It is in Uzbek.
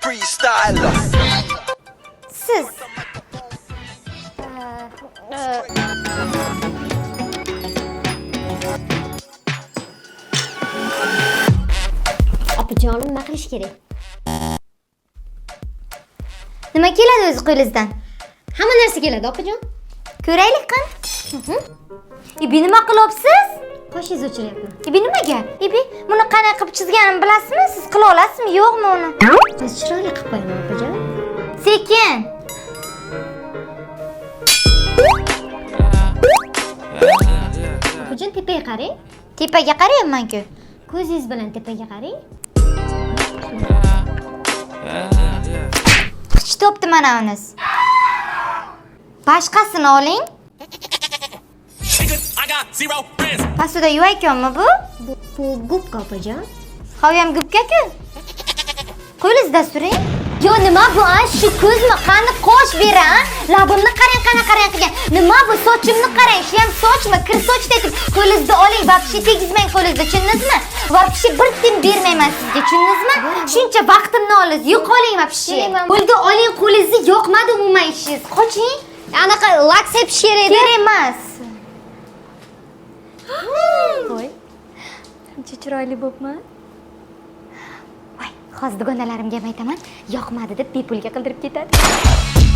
Freestyler. siz. Opajonim nima qilish kerak nima keladi o'zi qo'lingizdan hamma narsa keladi opajon ko'raylik qani ibi nima qilyapsiz qoshingizni o'chiryapman ibi nimaga ibi buni qanaqa qilib chizganimni bilasizmi? Siz qila olasizmi? Yo'qmi uni? Hozir chiroyli qilib qo'yaman opajon sekin. Opajon tepaga qarang. Tepaga qarayapman-ku ko'zingiz bilan tepaga qarang. Qichitibdi mana unisi. Boshqasini oling I got zero friends. pastida yuvaykonmi bu bu, bu gubka opajon Havayam gubka-ku. Qo'lingizda suring. Yo nima bu a? Shu ko'zmi? Qani qosh bera a? Labimni qarang, qana qarang qilgan. Nima bu? Sochimni qarang. Shu ham sochmi? Kir soch dedim. Qo'lingizda oling, vobshe tegizmang qo'lingizda, tushundingizmi? Vobshe bir tim bermayman sizga, tushundingizmi? Shuncha vaqtimni oldingiz. Yo'qoling vobshe. Bo'ldi, oling qo'lingizni yoqmadi umuman ishingiz. Qoching. anaqa lak sepish kerak edi Kerak emas. Voy. Qancha chiroyli bo'pman. Voy, hozir dugonalarimga ham aytaman, yoqmadi deb bepulga qildirib ketadi.